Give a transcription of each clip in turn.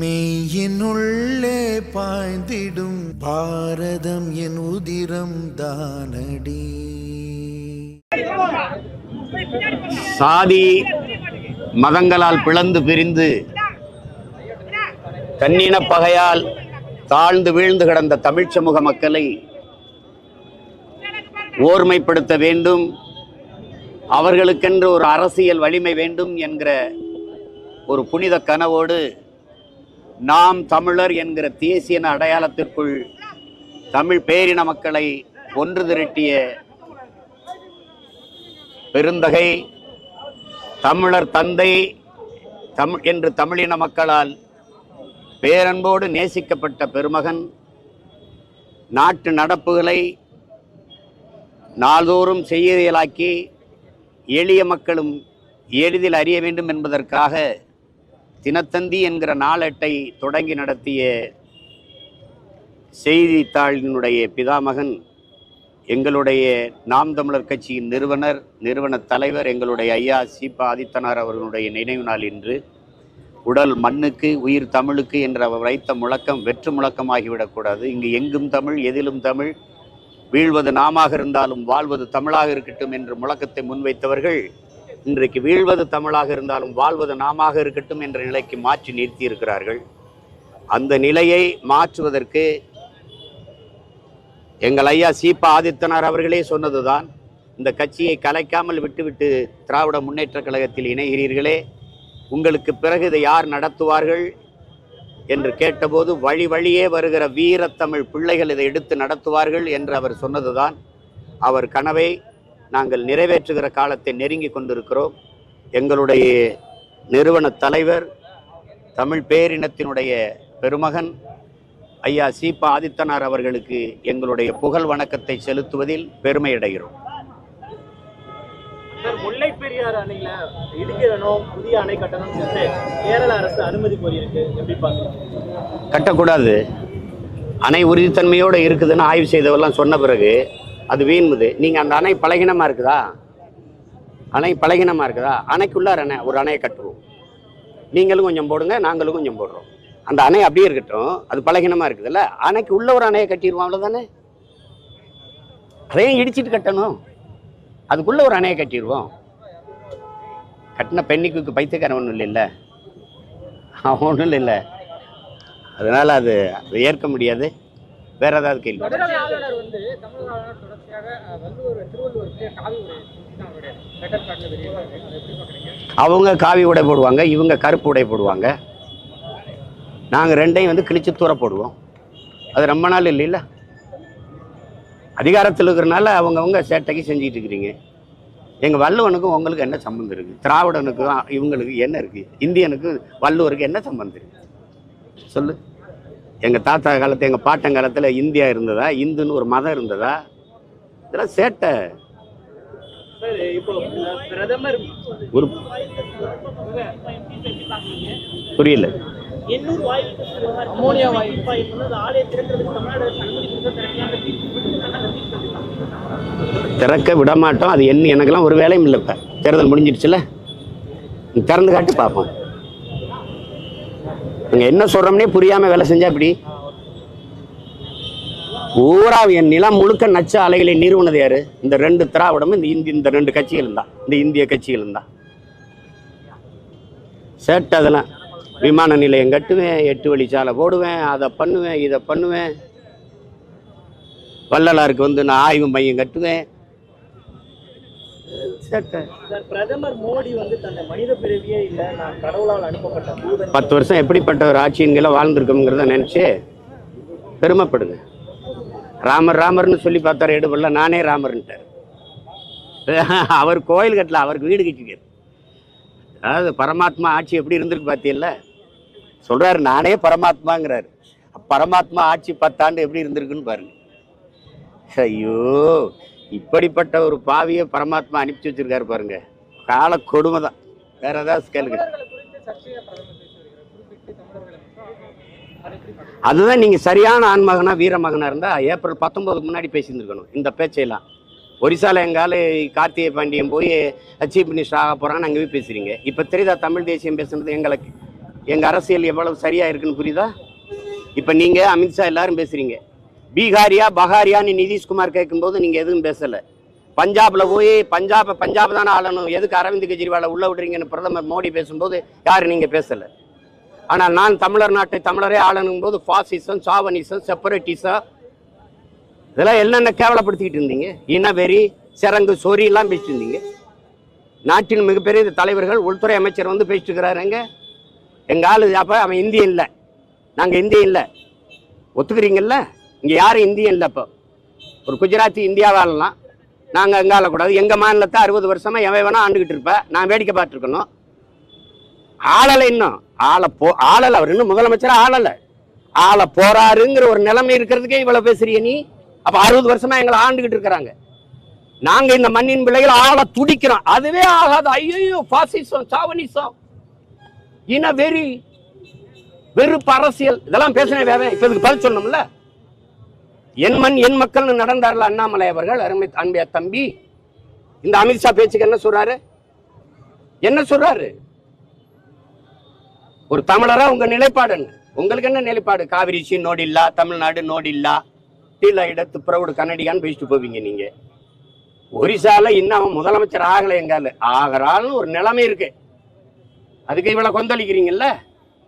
மெய்யினுள்ளே பாய்ந்திடும் பாரதம் என் உதிரம் தானடி. சாதி மதங்களால் பிளந்து பிரிந்து கண்ணின பகையால் தாழ்ந்து வீழ்ந்து கிடந்த தமிழ் சமூக மக்களை ஓர்மைப்படுத்த வேண்டும். அவர்களுக்கென்று ஒரு அரசியல் வலிமை வேண்டும் என்கிற ஒரு புனித கனவோடு நாம் தமிழர் என்கிற தேசியன அடையாளத்திற்குள் தமிழ் பேரின மக்களை ஒன்று திரட்டிய பெருந்தகை தமிழர் தந்தை தமிழ் என்று தமிழின மக்களால் பேரன்போடு நேசிக்கப்பட்ட பெருமகன் நாட்டு நடப்புகளை நாள்தோறும் செய்தியலாக்கி எளிய மக்களும் எளிதில் அறிய வேண்டும் என்பதற்காக தினத்தந்தி என்கிற நாளேட்டை தொடங்கி நடத்திய செய்தித்தாளினுடைய பிதாமகன் எங்களுடைய நாம் தமிழர் கட்சியின் நிறுவனர் நிறுவன தலைவர் எங்களுடைய ஐயா சீபா ஆதித்தனார் அவர்களுடைய நினைவு நாள் இன்று. உடல் மண்ணுக்கு உயிர் தமிழுக்கு என்ற அவர் வைத்த முழக்கம் வெற்று முழக்கமாகிவிடக்கூடாது. இங்கு எங்கும் தமிழ் எதிலும் தமிழ் வீழ்வது நாமாக இருந்தாலும் வாழ்வது தமிழாக இருக்கட்டும் என்று முழக்கத்தை முன்வைத்தவர்கள் இன்றைக்கு வீழ்வது தமிழாக இருந்தாலும் வாழ்வது நாமாக இருக்கட்டும் என்ற நிலைக்கு மாற்றி நிறுத்தியிருக்கிறார்கள். அந்த நிலையை மாற்றுவதற்கு எங்கள் ஐயா சீபா ஆதித்தனார் அவர்களே சொன்னதுதான் இந்த கட்சியை கலைக்காமல் விட்டுவிட்டு திராவிட முன்னேற்ற கழகத்தில் இணைகிறீர்களே உங்களுக்கு பிறகு இதை யார் நடத்துவார்கள் என்று கேட்டபோது வழி வழியே வருகிற வீரத்தமிழ் பிள்ளைகள் இதை எடுத்து நடத்துவார்கள் என்று அவர் சொன்னதுதான். அவர் கனவை நாங்கள் நிறைவேற்றுகிற காலத்தை நெருங்கி கொண்டிருக்கிறோம். எங்களுடைய நிறுவன தலைவர் தமிழ் பேரினத்தினுடைய பெருமகன் ஐயா சீபா ஆதித்தனார் அவர்களுக்கு எங்களுடைய புகழ் வணக்கத்தை செலுத்துவதில் பெருமை அடைகிறோம் முல்லை பெரியாறு அணையில இடிக்கிறனும் புதிய அணை கட்டணும் சொல்லிட்டு கேரள அரசு அனுமதி கோரியிருக்கு. எப்படி பாக்குறீங்க கட்டக்கூடாது. அணை உறுதித்தன்மையோடு இருக்குதுன்னு ஆய்வு செய்தவெல்லாம் சொன்ன பிறகு அது வீண்முது. நீங்கள் அந்த அணை பலகீனமாக இருக்குதா? அணை பலகீனமாக இருக்குதா? அணைக்குள்ளார அணை ஒரு அணையை கட்டுவோம். நீங்களும் கொஞ்சம் போடுங்க நாங்களும் கொஞ்சம் போடுறோம். அந்த அணை அப்படியே இருக்கட்டும் அது பலகீனமாக இருக்குதுல்ல? அணைக்கு உள்ள ஒரு அணையை கட்டிடுவோம் அவ்வளோதானே அதையும் இடிச்சிட்டு கட்டணும். அதுக்குள்ள ஒரு அணையை கட்டிடுவோம். கட்டின பெண்ணிக்கு பைத்தியக்காரன் ஒன்றும் இல்லைல்ல? ஒன்றும் இல்லை அதனால் அது அதை ஏற்க முடியாது. வேற ஏதாவது கேள்வி? அவங்க காவி உடை போடுவாங்க இவங்க கருப்பு உடை போடுவாங்க. நாங்கள் ரெண்டையும் வந்து கிழிச்சு தூர போடுவோம். அது ரொம்ப நாள் இல்லைல்ல? அதிகாரத்தில் இருக்கிறனால அவங்கவுங்க சேட்டைக்கு செஞ்சுட்டு இருக்கிறீங்க. எங்கள் வள்ளுவனுக்கும் உங்களுக்கு என்ன சம்மந்தம் இருக்குது திராவிடனுக்கும் இவங்களுக்கு என்ன இருக்குது இந்தியனுக்கும் வள்ளுவருக்கு என்ன சம்மந்தம் இருக்குது சொல்லு. எங்கள் தாத்தா காலத்து எங்கள் பாட்டன் காலத்தில் இந்தியா இருந்ததா? இந்துன்னு ஒரு மதம் இருந்ததா? இதெல்லாம் சேட்டை. ஒரு புரியல. திறக்க விட மாட்டோம் அது என்ன எனக்கெல்லாம் ஒரு வேலையும் இல்லை இப்போ. தேர்தல் முடிஞ்சிடுச்சுல. திறந்து காட்டி பார்ப்போம். நாங்கள் என்ன சொல்கிறோம்னே புரியாமல் வேலை செஞ்சா இப்படி ஊரா என் நிலம் முழுக்க நச்ச அலைகளை நிறுவனது யாரு? இந்த ரெண்டு திராவிடமும் இந்த இந்தி இந்த ரெண்டு கட்சிகளும் தான். இந்த இந்திய கட்சிகளும் தான். சேட்டை அதெல்லாம். விமான நிலையம் கட்டுவேன் எட்டு வழிச்சாலை போடுவேன் அதை பண்ணுவேன் இதை பண்ணுவேன். வள்ளலாருக்கு வந்து நான் ஆய்வு மையம் கட்டுவேன். பத்து வருஷம் எப்படிப்பட்ட ஒரு ஆட்சியன்களை வாழ்ந்திருக்கோங்கிறத நினச்சி பெருமைப்படுங்க. ராமர் ராமர்னு சொல்லி பார்த்தாரு எடுபடல நானே ராமர்ன்ட்டார். அவர் கோயில் கட்டல அவருக்கு வீடு கட்டிக்காரு அதாவது பரமாத்மா ஆட்சி எப்படி இருந்திருக்கு பார்த்தியல்ல சொல்றாரு நானே பரமாத்மாங்கிறாரு. பரமாத்மா ஆட்சி பத்தாண்டு எப்படி இருந்திருக்குன்னு பாருங்க. ஐயோ இப்படிப்பட்ட ஒரு பாவியை பரமாத்மா அனுப்பிச்சு வச்சிருக்காரு பாருங்க. கால கொடுமை தான் வேற ஏதாவது கேளுங்க. அதுதான் நீங்க சரியான ஆண்மகனா வீரமகனா இருந்தா ஏப்ரல் பத்தொன்பதுக்கு முன்னாடி பேசியிருந்துருக்கணும் இந்த பேச்சையெல்லாம். ஒரிசால எங்கால கார்த்திகை பாண்டியன் போய் சீஃப் மினிஸ்டர் ஆக போறான்னு அங்கே போய் பேசுறீங்க. இப்போ தெரியுதா தமிழ் தேசியம் பேசுனது எங்களுக்கு எங்க அரசியல் எவ்வளவு சரியா இருக்குன்னு புரியுதா? இப்ப நீங்க அமித்ஷா எல்லாரும் பேசுறீங்க. பீகாரியா பகாரியான்னு நிதிஷ்குமார் கேட்கும்போது நீங்கள் எதுவும் பேசலை. பஞ்சாபில் போய் பஞ்சாப் பஞ்சாப் தானே ஆளணும். எதுக்கு அரவிந்த் கெஜ்ரிவாலை உள்ள விடுறீங்கன்னு பிரதமர் மோடி பேசும்போது யாரும் நீங்கள் பேசலை. ஆனால் நான் தமிழர் நாட்டை தமிழரே ஆளணும் போது ஃபாசிசம் சாவனிசம் செப்பரேட்டிசம் இதெல்லாம் என்னென்ன கேவலப்படுத்திக்கிட்டு இருந்தீங்க? இனவெறி சிறங்கு சொறி எல்லாம் பேசிட்டு இருந்தீங்க. நாட்டின் மிகப்பெரிய தலைவர்கள் உள்துறை அமைச்சர் வந்து பேசிட்டு இருக்கிறாருங்க எங்கள் ஆள் அப்போ அவன் இந்தியன் இல்லை. நாங்கள் இந்தியன் இல்லை. ஒத்துக்கிறீங்கல்ல? இங்கே யாரும் இந்தியன் இல்லை இப்போ ஒரு குஜராத்தி இந்தியாவாலலாம் நாங்கள் அங்கே ஆளக்கூடாது எங்கள் மாநிலத்தை அறுபது வருஷமாக எவன் வேணால் ஆண்டுகிட்டு இருப்பேன் நான் வேடிக்கை பார்த்துருக்கணும். ஆளலை இன்னும். ஆளை போ ஆளலை. அவர் இன்னும் முதலமைச்சர் ஆளலை. ஆள போறாருங்கிற ஒரு நிலைமை இருக்கிறதுக்கே இவ்வளோ பேசுறிய நீ? அப்போ அறுபது வருஷமாக எங்களை ஆண்டுகிட்டு இருக்கிறாங்க. நாங்கள் இந்த மண்ணின் பிள்ளைகள் ஆளை துடிக்கிறோம். அதுவே ஆகாது. ஐயோ பாசிசம் சாவனிசம் இன வெறி வெறுப்பு அரசியல். இதெல்லாம் பேசினே வேற. இப்போ இதுக்கு பதில் சொல்லணும்ல? என் மண் என் மக்கள்னு நடந்தார்ல அண்ணாமலை அவர்கள் அருமை அன்பையா தம்பி. இந்த அமித்ஷா பேச்சுக்கு என்ன சொல்றாரு? என்ன சொல்றாரு? ஒரு தமிழரா உங்க நிலைப்பாடு என்ன? உங்களுக்கு என்ன நிலைப்பாடு? காவிரிச்சி நோடில்லா தமிழ்நாடு நோடில்லா? கீழ இடத்து பிரவுடு கன்னடியான்னு பேசிட்டு போவீங்க நீங்க. ஒரிசால இன்னும் அவன் முதலமைச்சர் ஆகலை எங்கால ஆகிறாள்னு ஒரு நிலைமை இருக்கு. அதுக்கு இவ்வளவு கொந்தளிக்கிறீங்கல்ல?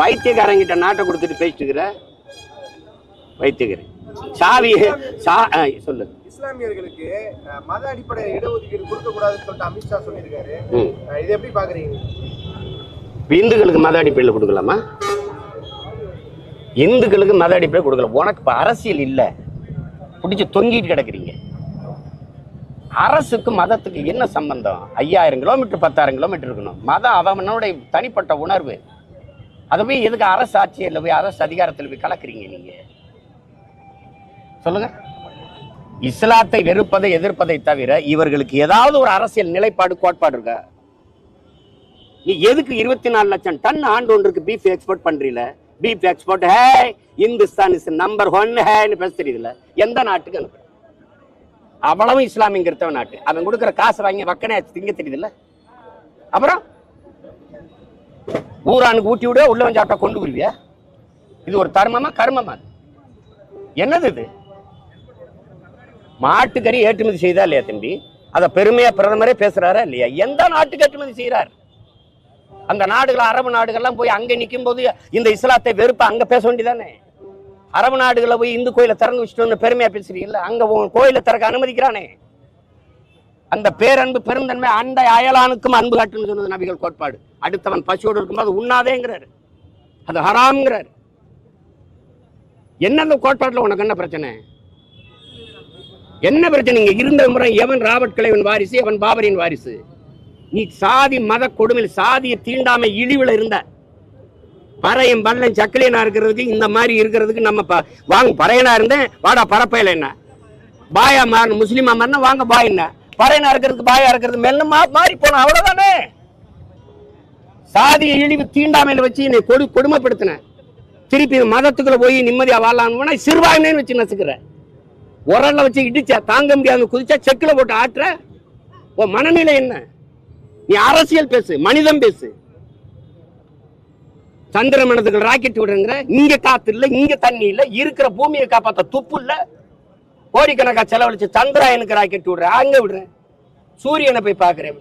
வைத்தியக்காரங்கிட்ட நாட்டை கொடுத்துட்டு பேசிட்டு இருக்கிற வைத்தியக்காரன். சாவி சா சொல்லு. இஸ்லாமியர்களுக்கு மத அடிப்படையில் இடஒதுக்கீடு கொடுக்க கூடாதுன்னு சொல்லிட்டு அமித்ஷா சொல்லியிருக்காரு. இதை எப்படி பாக்குறீங்க? இந்துக்களுக்கு மத அடிப்படையில் கொடுக்கலாமா? இந்துக்களுக்கு மத அடிப்படையில் கொடுக்கல. உனக்கு இப்ப அரசியல் இல்ல. பிடிச்சு தொங்கிட்டு கிடக்குறீங்க. அரசுக்கு மதத்துக்கு என்ன சம்பந்தம்? ஐயாயிரம் கிலோமீட்டர் பத்தாயிரம் கிலோமீட்டர் இருக்கணும். மதம் அவனுடைய தனிப்பட்ட உணர்வு. அதை போய் எதுக்கு அரசு ஆட்சியில் போய் அரசு அதிகாரத்தில் போய் கலக்குறீங்க நீங்க? சொல்லுங்க. இஸ்லாத்தை வெறுப்பதை எதிர்ப்பதை தவிர இவர்களுக்கு ஏதாவது ஒரு அரசியல் நிலைப்பாடு கோட்பாடு இருக்கா? நீ எதுக்கு இருபத்தி நாலு லட்சம் டன் ஆண்டு ஒன்றுக்கு பீஃப் எக்ஸ்போர்ட் பண்றீல? பீஃப் எக்ஸ்போர்ட் ஹே இந்துஸ்தான் இஸ் நம்பர் ஒன் ஹேன்னு பேச தெரியுதுல எந்த நாட்டுக்கு அனுப்புற? அவ்வளவு இஸ்லாமியங்கிறத நாட்டு. அவன் கொடுக்குற காசு வாங்கி வக்கனே திங்க தெரியுதுல்ல? அப்புறம்? ஊரானுக்கு ஊட்டி விட உள்ள வந்து சாப்பிட்டா கொண்டு வருவியா இது ஒரு தர்மமா கர்மமா என்னது இது? மாட்டுக்கறி ஏற்றுமதி செய்தா இல்லையா தம்பி? அதை பெருமையா பிரதமரே பேசுறாரா இல்லையா? எந்த நாட்டுக்கு ஏற்றுமதி செய்கிறார் அந்த நாடுகள் அரபு நாடுகள்லாம் போய் அங்கே நிற்கும் போது இந்த இஸ்லாத்தை வெறுப்பா அங்க பேச வேண்டியதானே? அரபு நாடுகளை போய் இந்து கோயிலை திறந்து வச்சுட்டு பெருமையா பேசுறீங்கல்ல அங்க கோயிலை திறக்க அனுமதிக்கிறானே. அந்த பேரன்பு பெருந்தன்மை அந்த அயலானுக்கும் அன்பு காட்டுன்னு சொன்னது நபிகள் கோட்பாடு. அடுத்தவன் பசியோடு இருக்கும்போது உண்ணாதேங்கிறாரு. அது ஹராம்ங்கிறார். என்ன அந்த கோட்பாட்டுல உனக்கு என்ன பிரச்சனை? என்ன பிரச்சனை? இங்கே இருந்த முறை எவன் ராபர்ட் கிளைவன் வாரிசு எவன் பாபரின் வாரிசு? நீ சாதி மத கொடுமையில் சாதிய தீண்டாமை இழிவுல இருந்த. பறையும் பல்லன் சக்கலியனா இருக்கிறதுக்கு இந்த மாதிரி இருக்கிறதுக்கு நம்ம வாங்க பறையனா இருந்தேன் வாடா பரப்பையில் என்ன? பாயா மாறணும் முஸ்லீமா மாறினா வாங்க பாய் என்ன? பறையனா இருக்கிறதுக்கு பாயா இருக்கிறது மெல்ல மா மாறி போன அவ்வளவுதானே? சாதிய இழிவு தீண்டாமையில வச்சு என்னை கொடு கொடுமைப்படுத்தின. திருப்பி மதத்துக்குள்ள போய் நிம்மதியா வாழலாம்னு சிறுபான்மைன்னு வச்சு நசுக்கிற. உரல்ல வச்சு இடிச்சா தாங்க முடியாத குதிச்சா செக்கில் போட்டு ஆட்டுற. உன் மனநிலை என்ன? நீ அரசியல் பேசு மனிதம் பேசு. சந்திர மனதுக்கு ராக்கெட் விடுங்கிற இங்க காத்து இல்ல இங்க தண்ணி இல்ல இருக்கிற பூமியை காப்பாத்த துப்பு இல்ல. கோடிக்கணக்கா செலவழிச்சு சந்திராயனுக்கு ராக்கெட் விடுற. அங்க விடுறேன். சூரியனை போய் பாக்குறேன்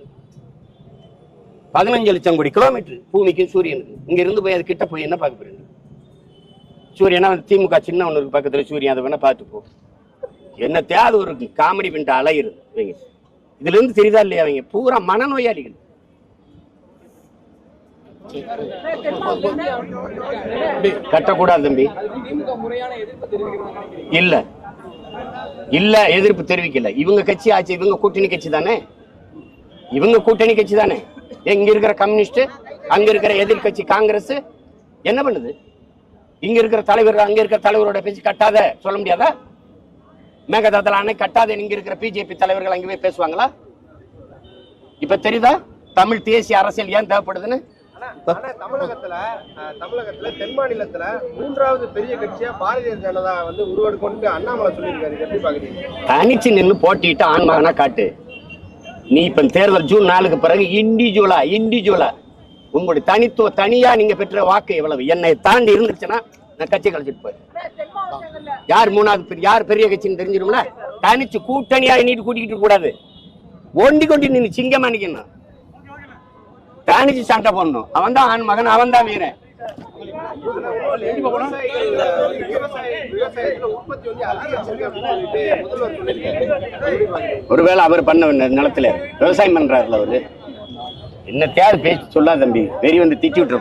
பதினஞ்சு லட்சம் கோடி கிலோமீட்டர் பூமிக்கு சூரியனுக்கு. இங்க இருந்து போய் அது கிட்ட போய் என்ன பார்க்க போறீங்க? சூரியனா திமுக சின்ன இருக்கு பக்கத்துல. சூரியன் அதை வேணா பார்த்து போ. என்ன தேவை ஒரு காமெடி பண்ணிட்டு அலையுது இவங்க. இதுல இருந்து தெரியுதா இல்லையா அவங்க பூரா மனநோயாளிகள். கட்டக்கூடாது தம்பி. இல்ல. இல்ல எதிர்ப்பு தெரிவிக்கல. இவங்க கட்சி ஆச்சு இவங்க கூட்டணி கட்சி தானே? இவங்க கூட்டணி கட்சி தானே? இங்க இருக்கிற கம்யூனிஸ்ட் அங்க இருக்கிற எதிர்க்கட்சி காங்கிரஸ் என்ன பண்ணுது? இங்க இருக்கிற தலைவர் அங்க இருக்கிற தலைவரோட பேச்சு கட்டாத சொல்ல முடியாதா? மேகதாதல அணை கட்டாத இங்க இருக்கிற பிஜேபி தலைவர்கள் அங்கே போய் பேசுவாங்களா? இப்ப தெரியுதா? தமிழ் தேசிய அரசியல் ஏன் தேவைப்படுதுன்னு? ஆனா தமிழகத்துல தமிழகத்துல தென் மாநிலத்துல மூன்றாவது பெரிய கட்சியா பாரதிய ஜனதா வந்து உருவெடுக்கொண்டு அண்ணாமலை சொல்லியிருக்காரு. எப்படி பாக்குறீங்க? தனிச்சு நின்று போட்டிட்டு ஆன்மகனா காட்டு. நீ இப்ப தேர்தல் ஜூன் நாலுக்கு பிறகு இண்டிவிஜுவலா இண்டிவிஜுவலா உங்களுடைய தனித்துவ தனியா நீங்க பெற்ற வாக்கு எவ்வளவு? என்னை தாண்டி இருந்துச்சுன்னா நான் கட்சி கழிச்சிட்டு போயிருக்கேன் யார் மூணாவது பெரிய யார் பெரிய கட்சின்னு தெரிஞ்சிடும்ல? தனிச்சு கூட்டணியா நீட்டு கூட்டிக்கிட்டு கூடாது. ஒண்டி கொண்டு நின்று சிங்கமா நிக்கணும். தானிச்சு சண்டை போடணும். அவன் தான் ஆண் மகன் அவன் தான் வீரன். ஒருவேளை அவர் பண்ண நிலத்துல விவசாயம் பண்றாருல அவரு. என்ன தேவை பேச்சு சொல்லா தம்பி. வெறி வந்து திட்டி விட்டுற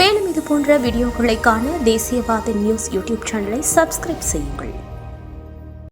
மேலும் இது போன்ற வீடியோக்களை காண தேசியவாத நியூஸ் யூடியூப் சேனலை சப்ஸ்கிரைப் செய்யுங்கள்.